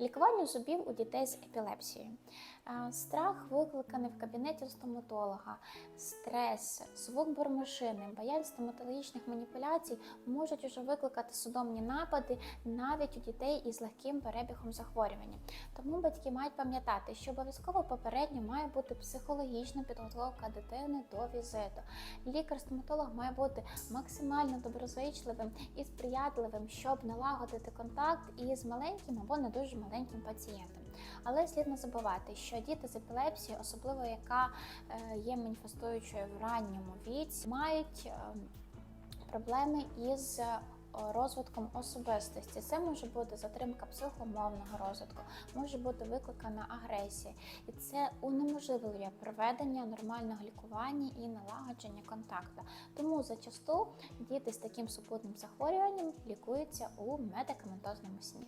Лікування зубів у дітей з епілепсією. Е, Страх викликаний в кабінеті стоматолога, стрес, звук бормашини, боязнь стоматологічних маніпуляцій можуть уже викликати судомні напади навіть у дітей із легким перебігом захворювання. Тому батьки мають пам'ятати, що обов'язково попередньо має бути психологічна підготовка дитини до візиту. Лікар-стоматолог має бути максимально доброзичливим і сприятливим, щоб налагодити контакт із маленьким або не дуже маленьким пацієнтом. Але слід не забувати, що діти з епілепсією, особливо яка е, є маніфестуючою в ранньому віці, мають е, проблеми із е, розвитком особистості. Це може бути затримка психомовного розвитку, може бути викликана агресія, і це унеможливлює проведення нормального лікування і налагодження контакту. Тому зачасту діти з таким супутним захворюванням лікуються у медикаментозному сні.